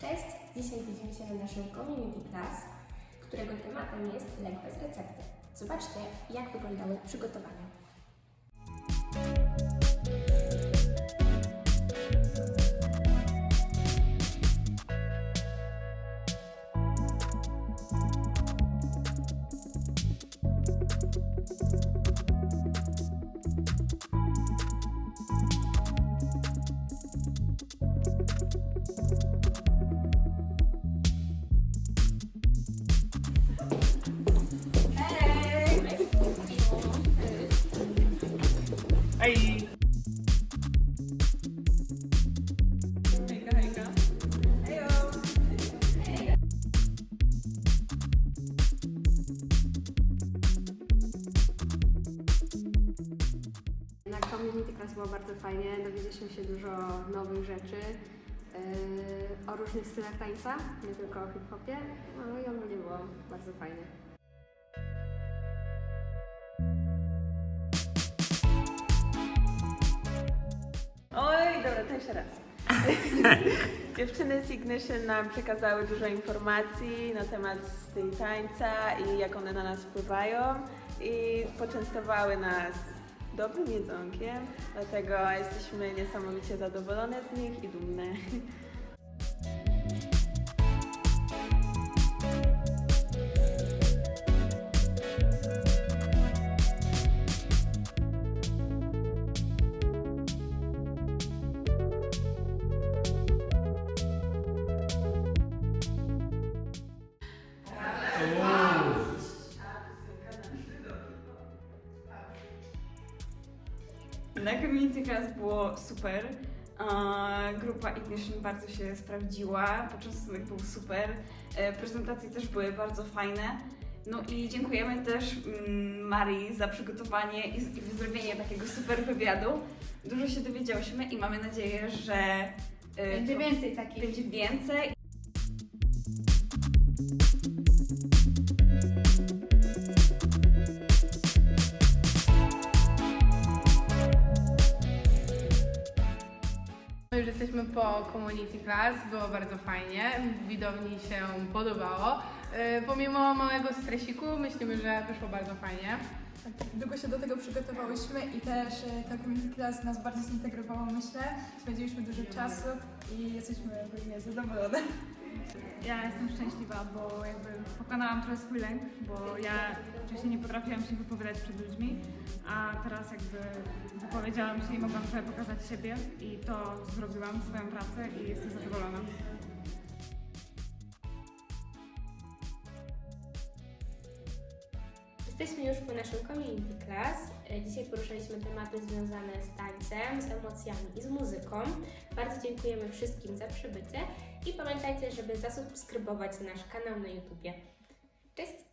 Cześć! Dzisiaj widzimy się na naszym community class, którego tematem jest lek bez recepty. Zobaczcie, jak wyglądały przygotowania. Ej! Hejka, hejka. Na community class było bardzo fajnie, dowiedzieliśmy się dużo nowych rzeczy yy, o różnych stylach tańca, nie tylko o hip-hopie, no i ogólnie było bardzo fajnie. Oj, dobra, to jeszcze raz. Dziewczyny z Ignition nam przekazały dużo informacji na temat stylu tańca i jak one na nas wpływają i poczęstowały nas dobrym jedzonkiem, dlatego jesteśmy niesamowicie zadowolone z nich i dumne. Na Community Class było super. Grupa Ignition bardzo się sprawdziła, początek był super. E, Prezentacje też były bardzo fajne. No i dziękujemy też mm, Marii za przygotowanie i z- i zrobienie takiego super wywiadu. Dużo się dowiedziałyśmy i mamy nadzieję, że e, Będzie więcej takich. będzie więcej. Już jesteśmy po community class, było bardzo fajnie, widowni się podobało. Yy, Pomimo małego stresiku myślimy, że wyszło bardzo fajnie. Długo się do tego przygotowałyśmy i też e, ta community class nas bardzo zintegrowała, myślę. Spędziliśmy dużo czasu i jesteśmy ogólnie zadowolone. Ja jestem szczęśliwa, bo jakby pokonałam trochę swój lęk, bo ja wcześniej nie potrafiłam się wypowiadać przed ludźmi, a teraz jakby wypowiedziałam się i mogłam trochę pokazać siebie i to zrobiłam, swoją pracę i jestem zadowolona. Jesteśmy już po naszym community class. Dzisiaj poruszaliśmy tematy związane z tańcem, z emocjami i z muzyką. Bardzo dziękujemy wszystkim za przybycie i pamiętajcie, żeby zasubskrybować nasz kanał na YouTubie. Cześć!